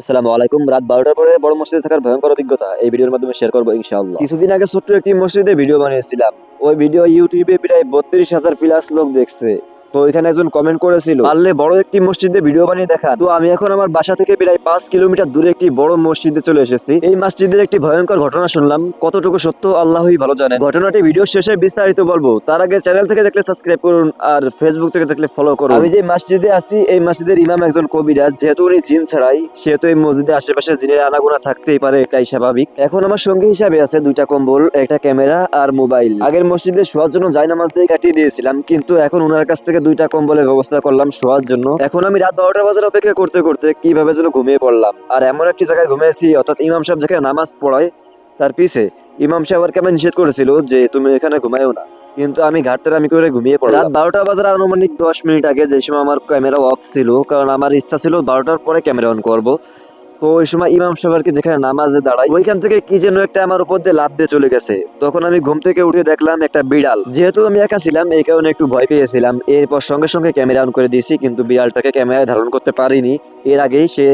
আসসালামু আলাইকুম। রাত বারোটার পরে বড় মসজিদে থাকার ভয়ঙ্কর অভিজ্ঞতা এই ভিডিওর মাধ্যমে শেয়ার করব ইনশাআল্লাহ। কিছুদিন আগে ছোট্ট একটি মসজিদে ভিডিও বানিয়েছিলাম। ওই ভিডিও ইউটিউবে প্রায় বত্রিশ হাজার প্লাস লোক দেখছে। তো এখানে একজন কমেন্ট করেছিল, পারলে বড় একটি মসজিদে ভিডিও বানিয়ে দেখা। তো আমি এখন আমার বাসা থেকে প্রায় পাঁচ কিলোমিটার দূরে একটি বড় মসজিদে চলে এসেছি। এই মসজিদের একটি ভয়ঙ্কর ঘটনা শুনলাম, কতটুকু সত্য আল্লাহই ভালো জানে। ঘটনাটি ভিডিও শেষে বিস্তারিত বলব। তার আগে চ্যানেল থেকে দেখলে সাবস্ক্রাইব করুন আর ফেসবুক থেকে দেখলে ফলো করুন। আমি যে মসজিদে আছি, এই মসজিদের ইমাম একজন কবিরাজ, যেহেতু উনি জিন ছাড়াই, সেহেতু এই মসজিদের আশেপাশে জিনের আনাগোনা থাকতেই পারে, এটাই স্বাভাবিক। এখন আমার সঙ্গী হিসাবে আছে দুইটা কম্বল, একটা ক্যামেরা আর মোবাইল। আগের মসজিদে শোয়ার জন্য জায়নামাজ দিয়ে কাটিয়ে দিয়েছিলাম, কিন্তু এখন ওনার কাছ থেকে দুইটা কম্বলের ব্যবস্থা করলাম শোয়ার জন্য। এখন আমি রাত বারোটা বাজার অপেক্ষা করতে করতে কীভাবে যেন ঘুমিয়ে পড়লাম। আর এমন একটি জায়গায় ঘুমিয়েছি, অর্থাৎ ইমাম সাহেব যেখানে নামাজ পড়ায়, তার পিছে ইমাম সাহেব আর কেমন নিষেধ করেছিল যে তুমি এখানে ঘুমায়ও না। কিন্তু আমি ঘাটতে আমি করে ঘুমিয়ে পড়লাম। রাত বারোটা বাজার আনুমানিক দশ মিনিট আগে যে সময় আমার ক্যামেরা অফ ছিল, কারণ আমার ইচ্ছা ছিল বারোটার পরে ক্যামেরা অন করব তো ওই সময় ইমাম সাহেবকে যেখানে নামাজে দাঁড়াই ওইখান থেকে কি যেন একটা আমার উপর দিয়ে লাভ দিয়ে চলে গেছে। তখন আমি ঘুম থেকে উঠে দেখলাম একটা বিড়াল। যেহেতু আমি একা ছিলাম, এই কারণে একটু ভয় পেয়েছিলাম। এরপর সঙ্গে সঙ্গে ক্যামেরা অন করে দিয়েছি, কিন্তু বিড়ালটাকে ক্যামেরায় ধারণ করতে পারিনি। এর আগেই সে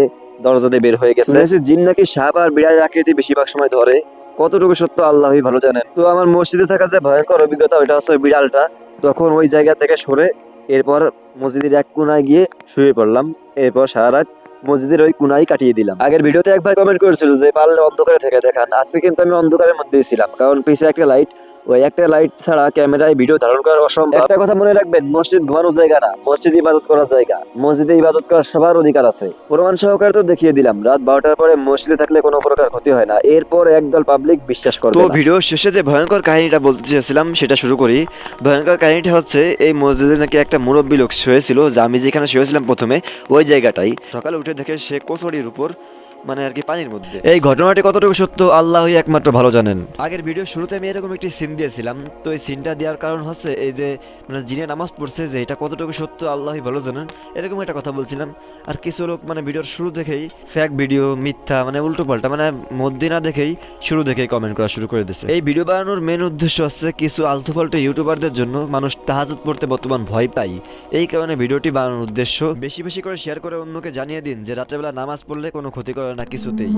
দরজা দিয়ে বের হয়ে গেছে। জিন নাকি সাপ আর বিড়ালের আকৃতি বেশিরভাগ সময় ধরে। কতটুকু সত্য আল্লাহই ভালো জানেন। তো আমার মসজিদে থাকা যে ভয়ঙ্কর অভিজ্ঞতা, ওইটা হচ্ছে বিড়ালটা। তখন ওই জায়গা থেকে সরে এরপর মসজিদের এক কোনায় গিয়ে শুয়ে পড়লাম। এরপর সারা রাত মসজিদের ওই কুনাই কাটিয়ে দিলাম। আগের ভিডিওতে এক ভাই কমেন্ট করেছিল যে পারলে অন্ধকারে থেকে দেখান, আজকে কিন্তু আমি অন্ধকারের মধ্যেই ছিলাম, কারণ পিছে একটা লাইট ওই একটা লাইট ছাড়া ক্যামেরায় ভিডিও ধারণ করা অসম্ভব। একটা কথা মনে রাখবেন মসজিদ ঘুমানোর জায়গা না মসজিদ ইবাদত করার জায়গা। মসজিদে ইবাদত করার সবার অধিকার আছে। প্রমাণ সহকারে তো দেখিয়ে দিলাম রাত বারোটার পরে মসজিদে থাকলে কোনো প্রকার ক্ষতি হয় না। এরপর একদল পাবলিক বিশ্বাস করবে তো ভিডিও শেষে যে ভয়ঙ্কর কাহিনীটা বলতে চেয়েছিলাম সেটা শুরু করি। ভয়ঙ্কর কাহিনীটা হচ্ছে এই মসজিদে নাকি একটা মুরব্বী লোক শুয়েছিল যে আমি যেখানে শুয়েছিলাম প্রথমে ওই জায়গাটাই। সকালে উঠে দেখে সে কোচড়ির উপর মানে আর কি পানির মধ্যে। এই ঘটনাটি কতটুকু সত্য আল্লাহই একমাত্র ভালো জানেন। আগের ভিডিও শুরুতে আমি এরকম একটি সিন দিয়েছিলাম তো এই সিনটা দেওয়ার কারণ হচ্ছে এই যে মানে যিনি নামাজ পড়ছে যে এটা কতটুকু সত্য আল্লাহই ভালো জানেন এরকম একটা কথা বলছিলাম। আর কিছু লোক মানে ভিডিওর শুরু দেখেই ফ্যাক ভিডিও মিথ্যা মানে উল্টো পাল্টা মানে মধ্যে না দেখেই শুরু দেখেই কমেন্ট করা শুরু করে দিচ্ছে এই ভিডিও বানানোর মেন উদ্দেশ্য হচ্ছে কিছু আলতু ফালতু ইউটিউবারদের জন্য মানুষ তাহাজুদ পড়তে বর্তমান ভয় পাই এই কারণে ভিডিওটি বানানোর উদ্দেশ্য বেশি বেশি করে শেয়ার করে অন্যকে জানিয়ে দিন যে রাত্রেবেলা নামাজ পড়লে কোনো ক্ষতি করে না কিছুতেই।